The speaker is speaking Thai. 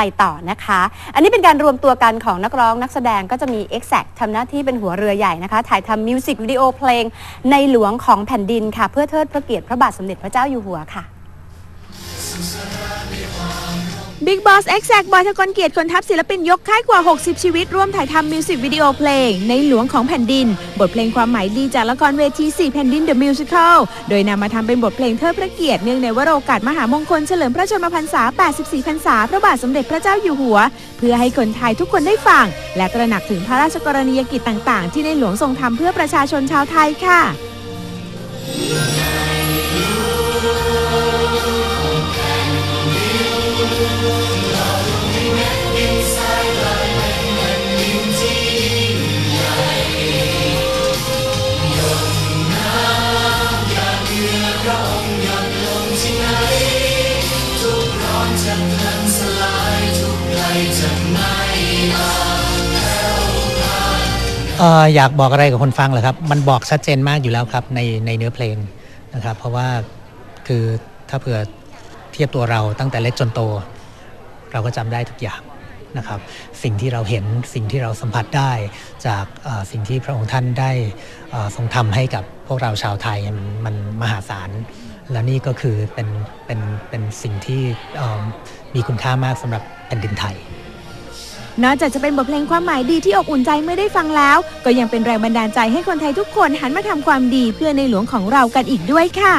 ไปต่อนะคะ อันนี้เป็นการรวมตัวกันของนักร้องนักแสดงก็จะมี Exact ทำหน้าที่เป็นหัวเรือใหญ่นะคะ ถ่ายทำมิวสิกวิดีโอเพลงในหลวงของแผ่นดินค่ะ เพื่อเทิดพระเกียรติพระบาทสมเด็จพระเจ้าอยู่หัวค่ะ Big Boss Exact บอยทกลเกียรติคนทัพศิลปินยกค่ายกว่า 60 ชีวิต ร่วมถ่ายทำมิวสิกวิดีโอเพลง ในหลวงของแผ่นดิน บทเพลงความหมายดีจากละครเวที 4 แผ่นดิน The Musical โดยนำมาทำเป็นบทเพลงเทิดพระเกียรติเนื่องในวโรกาสมหามงคลเฉลิมพระชนมพรรษา 84 พรรษา พระบาทสมเด็จพระเจ้าอยู่หัว เพื่อให้คนไทยทุกคนได้ฟัง และตระหนักถึงพระราชกรณียกิจต่าง ๆ ที่ในหลวงทรงทำเพื่อประชาชนชาวไทยค่ะ เอออยากบอกอะไรกับคนฟังเหรอครับ มันบอกชัดเจนมากอยู่แล้วครับในในเนื้อเพลงนะครับ เพราะว่าคือถ้าเผื่อเทียบตัวเราตั้งแต่เล็กจนโต เราก็จำได้ทุกอย่างนะครับ สิ่งที่เราเห็นสิ่งที่เราสัมผัสได้จากสิ่งที่พระองค์ท่านได้ทรงทำให้กับพวกเราชาวไทยมันมันมหาศาลและนี่ก็คือเป็นเป็นเป็นสิ่งที่มีคุณค่ามากสำหรับแผ่นดินไทย นอกจากจะเป็นบทเพลงความหมายดีที่อบอุ่นใจเมื่อได้ฟังแล้ว ก็ยังเป็นแรงบันดาลใจให้คนไทยทุกคนหันมาทำความดีเพื่อในหลวงของเรากันอีกด้วยค่ะ